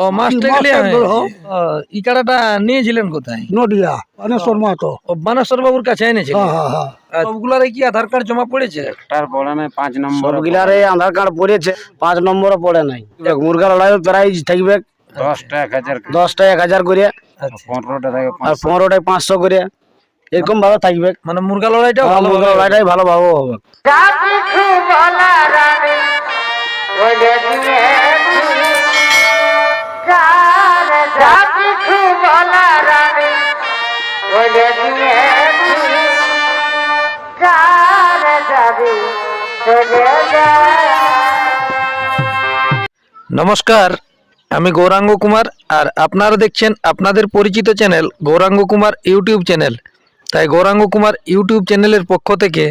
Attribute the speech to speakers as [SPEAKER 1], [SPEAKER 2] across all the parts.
[SPEAKER 1] ও গেলে নিয়েছিলেন কোথায়?
[SPEAKER 2] নদিয়া অনেশ্বর মাহাতো।
[SPEAKER 1] ও বানেশ্বর বাবুর কাছে
[SPEAKER 2] হ্যাঁ হ্যাঁ হ্যাঁ।
[SPEAKER 1] কি আধার কার্ড জমা পড়েছে?
[SPEAKER 3] তার পড়ে নাই পাঁচ নম্বর
[SPEAKER 4] সবগুলারে আধার কার্ড পড়েছে পাঁচ নম্বরও পড়ে নাই। দেখ মুরগা লড়াই প্রাইজ থাকবে।
[SPEAKER 3] দশটা এক হাজার
[SPEAKER 4] দশটা এক হাজার করে।
[SPEAKER 1] আচ্ছা।
[SPEAKER 4] আর পনেরোটায় পাঁচশো করে। এরকম ভাবে থাকবে।
[SPEAKER 1] মানে মুরগা লড়াইটাও ভালো
[SPEAKER 4] মুরগা লড়াইটাই ভালোভাবে হবে।
[SPEAKER 1] নমস্কার, আমি গৌরাঙ্গ কুমার আর আপনারা দেখছেন আপনাদের পরিচিত channel Gauranga Kumar YouTube channel. তাই গৌরাঙ্গ কুমার ইউটিউব চ্যানেলের পক্ষ থেকে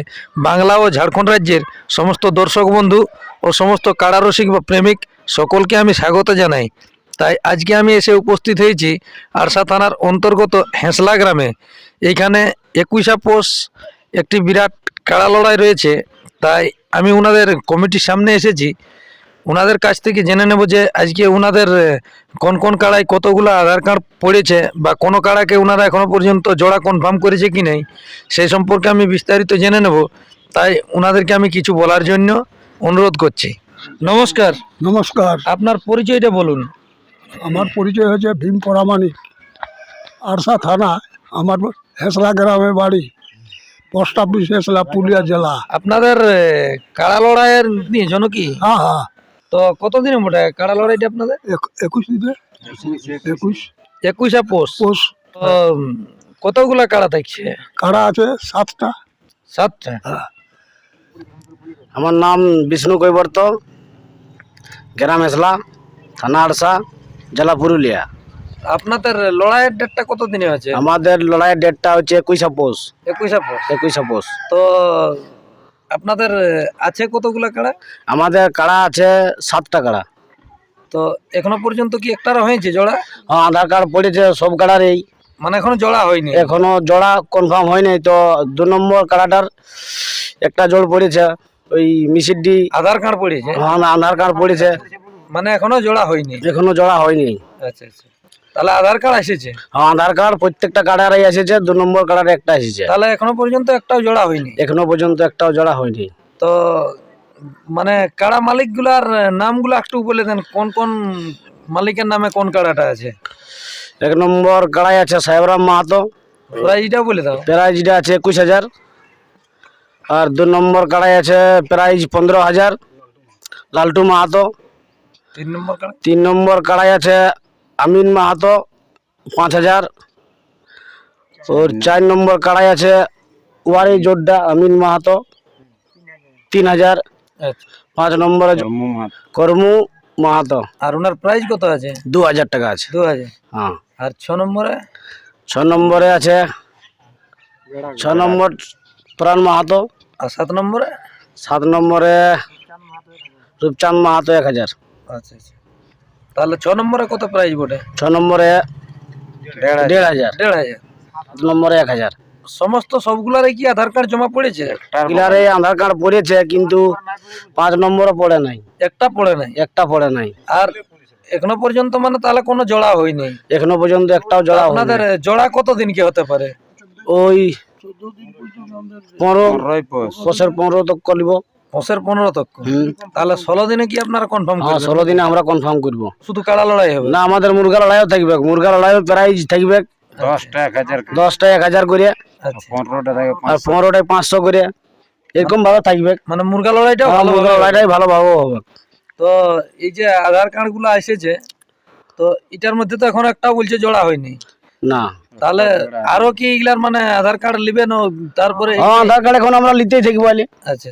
[SPEAKER 1] বাংলা ও ঝাড়খণ্ড রাজ্যের সমস্ত দর্শক বন্ধু ও সমস্ত কারারসিক বা প্রেমিক সকলকে আমি স্বাগত জানাই। তাই আজকে আমি এসে উপস্থিত হয়েছি আরসা থানার অন্তর্গত হেঁসলা গ্রামে। এইখানে একুশা পোষ একটি বিরাট কাড়া লড়াই রয়েছে। তাই আমি ওনাদের কমিটির সামনে এসেছি। ওনাদের কাছ থেকে জেনে নেব যে আজকে ওনাদের কোন কোন কাড়ায় কতগুলো আধার কার্ড পড়েছে বা কোনো কাড়াকে ওনারা এখনও পর্যন্ত জোড়া কনফার্ম করেছে কি নেই সেই সম্পর্কে আমি বিস্তারিত জেনে নেব। তাই ওনাদেরকে আমি কিছু বলার জন্য অনুরোধ করছি। নমস্কার।
[SPEAKER 2] নমস্কার।
[SPEAKER 1] আপনার পরিচয়টা বলুন।
[SPEAKER 2] আমার পরিচয় হচ্ছে ভীম পরামানিক আরসা থানা আমার হেসলা গ্রামে বাড়ি পোস্ট অফিস হেসলা পুরুলিয়া জেলা।
[SPEAKER 1] আপনাদের কাড়া লড়াইয়ের নিয়েছেন কি
[SPEAKER 2] হ্যাঁ হ্যাঁ।
[SPEAKER 1] তো কতদিনে মোটা কাড়া লড়াইটা আপনাদের?
[SPEAKER 2] এক- একুশ দিনে? একুশ।
[SPEAKER 1] একুশা পোষ?
[SPEAKER 2] পোষ।
[SPEAKER 1] কতগুলা কাড়া থাকছে?
[SPEAKER 2] কারা আছে সাতটা।
[SPEAKER 1] সাতটা?
[SPEAKER 4] আমার নাম বিষ্ণু কৈবর্ত গ্রাম হেসলা থানা আড়সা জেলা পুরুলিয়া।
[SPEAKER 1] আপনাদের লড়াইয়ের ডেটটা কত দিনে আছে
[SPEAKER 4] আমাদের লড়াইয়ের ডেটটা হচ্ছে একুশা পৌষ।
[SPEAKER 1] একুশ পোষ।
[SPEAKER 4] একুশা পৌষ।
[SPEAKER 1] তো আপনাদের আছে কতগুলো কাড়া?
[SPEAKER 4] আমাদের কাড়া আছে সাতটা কাড়া।
[SPEAKER 1] তো এখনও পর্যন্ত কি একটারও হয়েছে জোড়া?
[SPEAKER 4] হ্যাঁ আধার কার্ড পড়েছে সব কাড়ারই
[SPEAKER 1] মানে এখনও জোড়া হয়নি?
[SPEAKER 4] এখনও জোড়া কনফার্ম হয়নি তো দু নম্বর কাড়াটার একটা জোড় পড়েছে ওই মিসিডি
[SPEAKER 1] আধার কার্ড পড়েছে?
[SPEAKER 4] হ্যাঁ আধার কার্ড পড়েছে।
[SPEAKER 1] মানে এখনও জোড়া হয়নি?
[SPEAKER 4] এখনও জোড়া হয়নি।
[SPEAKER 1] আচ্ছা আচ্ছা। তাহলে আধার কার্ড এসেছে?
[SPEAKER 4] হ্যাঁ আধার কার্ড প্রত্যেকটা কার্ডারই এসেছে দু নম্বর কার্ডার একটা এসেছে।
[SPEAKER 1] তাহলে এখনও পর্যন্ত একটাও জোড়া হয়নি?
[SPEAKER 4] এখনও পর্যন্ত একটাও জোড়া হয়নি।
[SPEAKER 1] তো মানে কাড়া মালিকগুলার নামগুলো একটু বলে দেন কোন কোন মালিকের নামে কোন কাড়াটা আছে?
[SPEAKER 4] এক নম্বর কাড়াই আছে সাহেবরাম মাহাতো।
[SPEAKER 1] প্রাইজটা বলে দাও।
[SPEAKER 4] প্রাইজটা আছে একুশ হাজার। আর দু নম্বর কাড়াই আছে প্রাইজ পনেরো হাজার। লালটু মাহাতো।
[SPEAKER 1] তিন নম্বর
[SPEAKER 4] তিন নম্বর কাড়াই আছে আমিন মাহাতো পাঁচ হাজার। ওর চার নম্বর কাড়াই আছে ওয়ারি জোড্ডা আমিন মাহাতো তিন হাজার।
[SPEAKER 1] আচ্ছা।
[SPEAKER 4] পাঁচ নম্বরে কর্মু মাহাতো।
[SPEAKER 1] আর ওনার প্রাইস কত আছে?
[SPEAKER 4] দু হাজার টাকা আছে।
[SPEAKER 1] দু হাজার।
[SPEAKER 4] হ্যাঁ।
[SPEAKER 1] আর ছ নম্বরে?
[SPEAKER 4] ছ নম্বরে আছে ছ নম্বর প্রাণ মাহাতো।
[SPEAKER 1] আর সাত নম্বরে?
[SPEAKER 4] সাত নম্বরে রূপচাঁদ মাহাতো এক হাজার।
[SPEAKER 1] আচ্ছা আচ্ছা। তাহলে ছ নম্বরে কত প্রাইস বটে?
[SPEAKER 4] ছ নম্বরে দেড় হাজার।
[SPEAKER 1] দেড় হাজার।
[SPEAKER 4] নম্বরে এক হাজার।
[SPEAKER 1] সমস্ত সবগুলারে কি আধার কার্ড জমা পড়েছে?
[SPEAKER 4] কিলারে আধার কার্ড পড়েছে কিন্তু পাঁচ নম্বরও পড়ে নাই।
[SPEAKER 1] একটা পড়ে নাই?
[SPEAKER 4] একটা পড়ে নাই।
[SPEAKER 1] আর এখনও পর্যন্ত মানে তাহলে কোনো জোড়া হয়নি?
[SPEAKER 4] এখনও পর্যন্ত একটাও জোড়া।
[SPEAKER 1] আপনাদের জোড়া কত দিন কি হতে পারে?
[SPEAKER 4] ওই পনেরো বছর পনেরো তো করব।
[SPEAKER 1] পঁচের পনেরো তক।
[SPEAKER 4] হুম।
[SPEAKER 1] তাহলে ষোলো দিনে কি আপনারা কনফার্ম
[SPEAKER 4] হ্যাঁ ষোলো দিনে আমরা কনফার্ম করব।
[SPEAKER 1] শুধু কাড়া লড়াই হবে?
[SPEAKER 4] না আমাদের মুরগা লড়াইও থাকবে মুরগা লড়াইও প্রাইজ থাকবে।
[SPEAKER 3] দশটা এক হাজার
[SPEAKER 4] দশটা এক হাজার করে।
[SPEAKER 1] আচ্ছা।
[SPEAKER 3] থেকে
[SPEAKER 4] আর পনেরোটায় পাঁচশো করে। এরকম ভাবে থাকবে।
[SPEAKER 1] মানে মুরগা লড়াইটাও
[SPEAKER 4] হ্যাঁ,
[SPEAKER 1] ভালো
[SPEAKER 4] মুরগা লড়াইটাই ভালোভাবে হবে।
[SPEAKER 1] তো এই যে আধার কার্ডগুলো এসেছে তো এটার মধ্যে তো এখন একটা বলছে জোড়া হয়নি।
[SPEAKER 4] না।
[SPEAKER 1] তাহলে আরও কি এগুলার মানে আধার কার্ড নেবেন ও তারপরে
[SPEAKER 4] হ্যাঁ আধার কার্ড এখন আমরা নিতেই থাকব বলে।
[SPEAKER 1] আচ্ছা।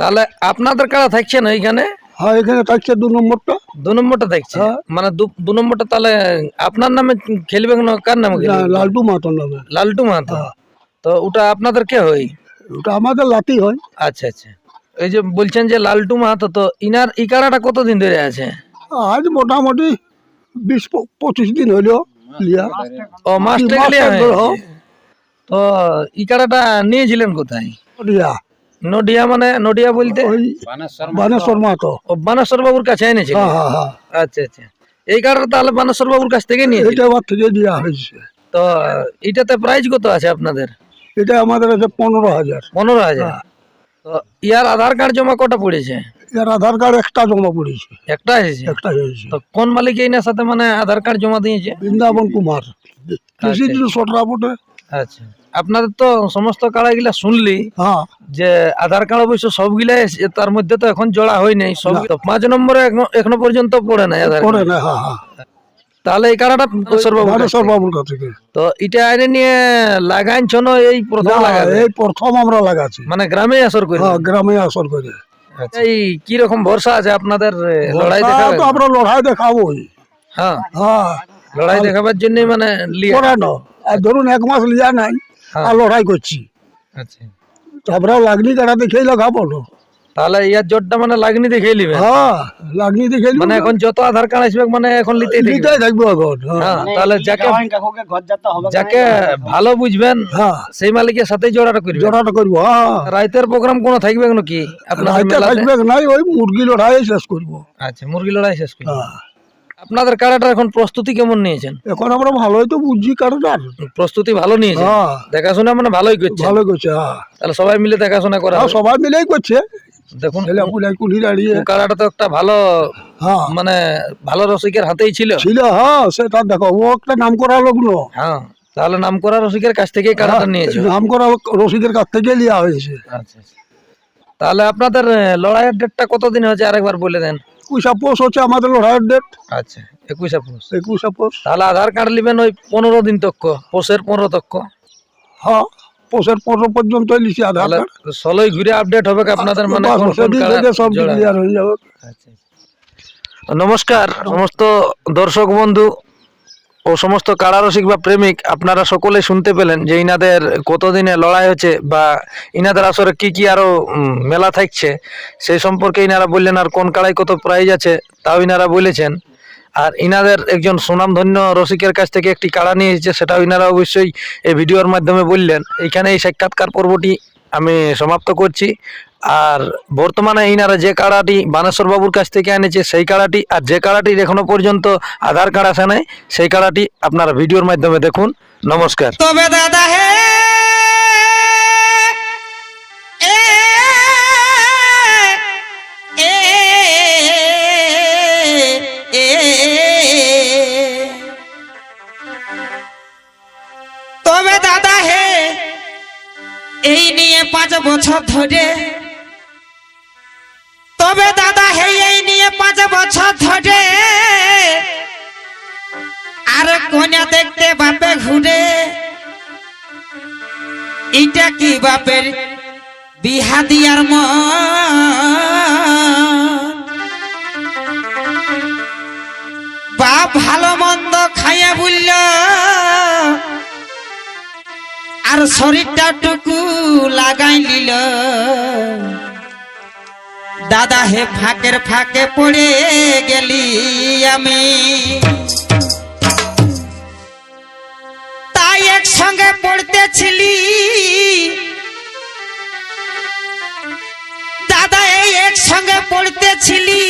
[SPEAKER 1] তাহলে আপনাদের কারা থাকছে না এইখানে
[SPEAKER 2] হ্যাঁ এখানে থাকছে দু নম্বরটা।
[SPEAKER 1] দু নম্বরটা থাকছে?
[SPEAKER 2] হ্যাঁ।
[SPEAKER 1] মানে দু- নম্বরটা তাহলে আপনার নামে খেলবে না কার নামে
[SPEAKER 2] লালটু মাহাতোর নামে।
[SPEAKER 1] লালটু মাহাতো। তো ওটা আপনাদের কে হয়?
[SPEAKER 2] ওটা আমাদের লাতি হয়।
[SPEAKER 1] আচ্ছা আচ্ছা। এই যে বলছেন যে লালটু মাহাতো তো ইনার ইকারাটা কতদিন ধরে আছে?
[SPEAKER 2] আজ মোটামুটি বিশ পঁচিশ দিন হইল লিয়া।
[SPEAKER 1] ও মাস্টার। তো ইকারাটা নিয়েছিলেন কোথায়? নডিয়া মানে নডিয়া বলতে?
[SPEAKER 2] বানেশ্বর মাহাতো।
[SPEAKER 1] বানেশ্বর বাবুর কাছে এনেছিলেন
[SPEAKER 2] হ্যাঁ হ্যাঁ হ্যাঁ।
[SPEAKER 1] আচ্ছা আচ্ছা। এই কার্ডটা তাহলে বানেশ্বর বাবুর কাছ থেকে নিয়েছিল
[SPEAKER 2] এটা আমার থেকে দেওয়া হয়েছে।
[SPEAKER 1] তো এটাতে প্রাইস কত আছে আপনাদের?
[SPEAKER 2] এটা আমাদের আছে পনেরো হাজার।
[SPEAKER 1] পনেরো হাজার। তো ইয়ার আধার কার্ড জমা কটা পড়েছে?
[SPEAKER 2] এর আধার কার্ড একটা জমা পড়েছে।
[SPEAKER 1] একটা এসেছে?
[SPEAKER 2] একটা হয়েছে
[SPEAKER 1] তো কোন মালিক এইনার সাথে মানে আধার কার্ড জমা দিয়েছে?
[SPEAKER 2] বৃন্দাবন কুমার। কৃষি সটরা
[SPEAKER 1] আচ্ছা। আপনাদের তো সমস্ত কার্ডগুলা শুনলি
[SPEAKER 2] হ্যাঁ।
[SPEAKER 1] যে আধার কার্ড অবশ্য সবগুলাই এসে, তার মধ্যে তো এখন জোড়া হয় নাই সব পাঁচ নম্বরে এখনো- পর্যন্ত পড়ে নাই আধার
[SPEAKER 2] না হ্যাঁ হ্যাঁ।
[SPEAKER 1] তাহলে এই
[SPEAKER 2] কাছ থেকে।
[SPEAKER 1] তো এটা আইনে নিয়ে লাগাইছ না এই প্রথম লাগাবে?
[SPEAKER 2] এই প্রথম আমরা লাগাচ্ছি।
[SPEAKER 1] মানে গ্রামে আসর করে?
[SPEAKER 2] হ্যাঁ গ্রামে আসর করে।
[SPEAKER 1] এই কি রকম ভরসা আছে আপনাদের লড়াই দেখাবে
[SPEAKER 2] তো আমরা লড়াই দেখাবোই।
[SPEAKER 1] হ্যাঁ।
[SPEAKER 2] হ্যাঁ।
[SPEAKER 1] লড়াই দেখাবার জন্যই মানে লিয়ে।
[SPEAKER 2] ধরুন এক মাস লিয়া নাই। আর লড়াই করছি।
[SPEAKER 1] আচ্ছা।
[SPEAKER 2] তো আমরা লাগনি কাটা দেখেই লাগাবো
[SPEAKER 1] তাহলে ইয়ার জোরটা মানে লাগনি দেখেই লিবে
[SPEAKER 2] হ্যাঁ লাগনি দেখে
[SPEAKER 1] মানে এখন যত আধার কার্ড আসবে মানে এখন লিতেই
[SPEAKER 2] নিতেই থাকব এখন হ্যাঁ।
[SPEAKER 1] হ্যাঁ তাহলে যাকে যাকে ভালো বুঝবেন
[SPEAKER 2] হ্যাঁ।
[SPEAKER 1] সেই মালিকের সাথে জোড়াটা করবে।
[SPEAKER 2] জোড়াটা করব হ্যাঁ।
[SPEAKER 1] রাইতের প্রোগ্রাম কোনো থাকবে নাকি আপনাদের
[SPEAKER 2] রাইতে
[SPEAKER 1] মেলাতে?
[SPEAKER 2] থাকবে নাই ওই মুরগি লড়াই শেষ করব।
[SPEAKER 1] আচ্ছা মুরগি লড়াই শেষ করবে।
[SPEAKER 2] হ্যাঁ।
[SPEAKER 1] আপনাদের কারাটার এখন প্রস্তুতি কেমন নিয়েছেন?
[SPEAKER 2] এখন আমরা ভালোই তো বুঝছি কারোটার।
[SPEAKER 1] প্রস্তুতি ভালো নিয়েছে
[SPEAKER 2] হ্যাঁ।
[SPEAKER 1] দেখাশোনা মানে ভালোই করছে
[SPEAKER 2] ভালো করছে হ্যাঁ।
[SPEAKER 1] তাহলে সবাই মিলে দেখাশোনা করা
[SPEAKER 2] হ্যাঁ, সবাই মিলেই করছে।
[SPEAKER 1] দেখুন
[SPEAKER 2] কুলি দাঁড়িয়ে।
[SPEAKER 1] কারাটা তো একটা ভালো মানে ভালো রসিকের হাতেই ছিল।
[SPEAKER 2] ছিল হ্যাঁ সেটা দেখো ও একটা নাম করা লোক
[SPEAKER 1] হ্যাঁ তাহলে নাম করা রসিকের কাছ থেকেই কারাটা নিয়েছে
[SPEAKER 2] নাম করা রসিকের কাছ থেকে লিয়া হয়েছে।
[SPEAKER 1] আচ্ছা আচ্ছা। তাহলে আপনাদের লড়াইয়ের ডেটটা কতদিন হয়েছে? আরেকবার বলে দেন।
[SPEAKER 2] একুশা পোষ হচ্ছে আমাদের লড়াইয়ের ডেট
[SPEAKER 1] আচ্ছা একুশে পুষ
[SPEAKER 2] একুশা পোষ
[SPEAKER 1] তাহলে আধার কার্ড নেবেন ওই পনেরো দিন তক্ষ পোষের পনেরো তক্ষ
[SPEAKER 2] হ্যাঁ পোষের পনেরো পর্যন্ত লিখি আধার কার্ড
[SPEAKER 1] ষোলোই ঘুরে আপডেট হবে আপনাদের মানে?
[SPEAKER 2] সব? ক্লিয়ার হয়ে যাবে।
[SPEAKER 1] আচ্ছা, আচ্ছা। নমস্কার সমস্ত দর্শক বন্ধু। ও সমস্ত কারারসিক বা প্রেমিক আপনারা সকলে শুনতে পেলেন যে ইনাদের কতদিনে লড়াই হচ্ছে বা ইনাদের আসরে কি কি আরও উম, মেলা থাকছে। সেই সম্পর্কে ইনারা বললেন আর কোন কাড়াই কত প্রাইজ আছে? তাও ইনারা বলেছেন। আর ইনাদের একজন সুনামধন্য রসিকের কাছ থেকে একটি কাড়া নিয়ে এসেছে সেটাও ইনারা অবশ্যই এই ভিডিওর মাধ্যমে বললেন। এইখানে এই সাক্ষাৎকার পর্বটি আমি সমাপ্ত করছি। আর বর্তমানে ইনারা যে কাড়াটি বানেশ্বর বাবুর কাছ থেকে এনেছে, সেই কাড়াটি আর যে কাড়াটির এখনও পর্যন্ত আধার কার্ড আসে নাই, সেই কাড়াটি আপনারা ভিডিওর মাধ্যমে দেখুন। নমস্কার।
[SPEAKER 5] তবে দাদা হে তবে দাদা হে, এই নিয়ে পাঁচ বছর ধরে বছর ধরে। আর কন্যা দেখতে বাপে ঘুরে। এটা কি বাপের বিহা দিয়ার মন? বাপ ভালো মন্দ খাইয়া বলল, আর শরীরটা টুকু লাগাই নিল। দাদা হে ফাঁকের ফাঁকে পড়ে গেলি আমি। তাই একসঙ্গে পড়তেছিলি। দাদা এই একসঙ্গে পড়তেছিলি।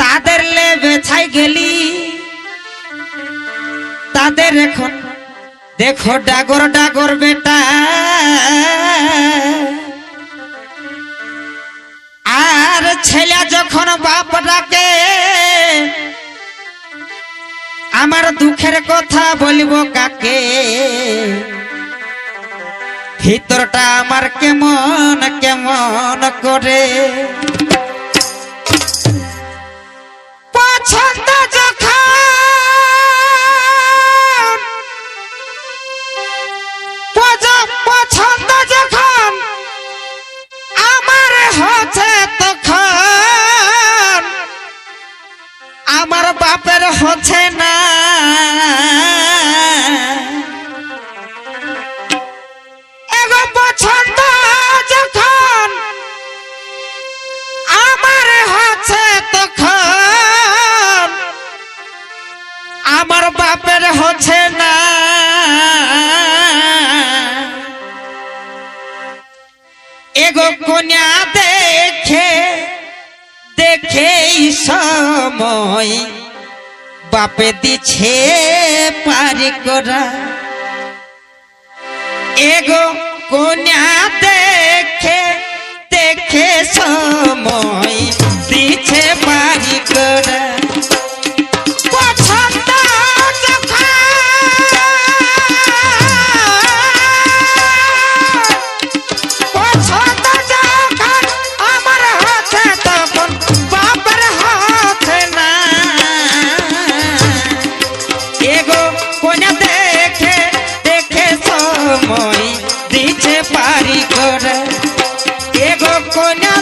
[SPEAKER 5] তাদের লেবে ছাই গেলি। তাদের এখন দেখো ডাগর ডাগর বেটা। ছেলে যখন বাপ ডাকে আমার দুঃখের কথা বলব কাকে? ভিতরটা আমার কেমন কেমন করে? এগো দেখে দেখে সময়। বাপে দিছে পারি করা। এগো কোনা দেখে দেখে সময়, দিছে পারি করা। দিছে পারি করে এগো কোনা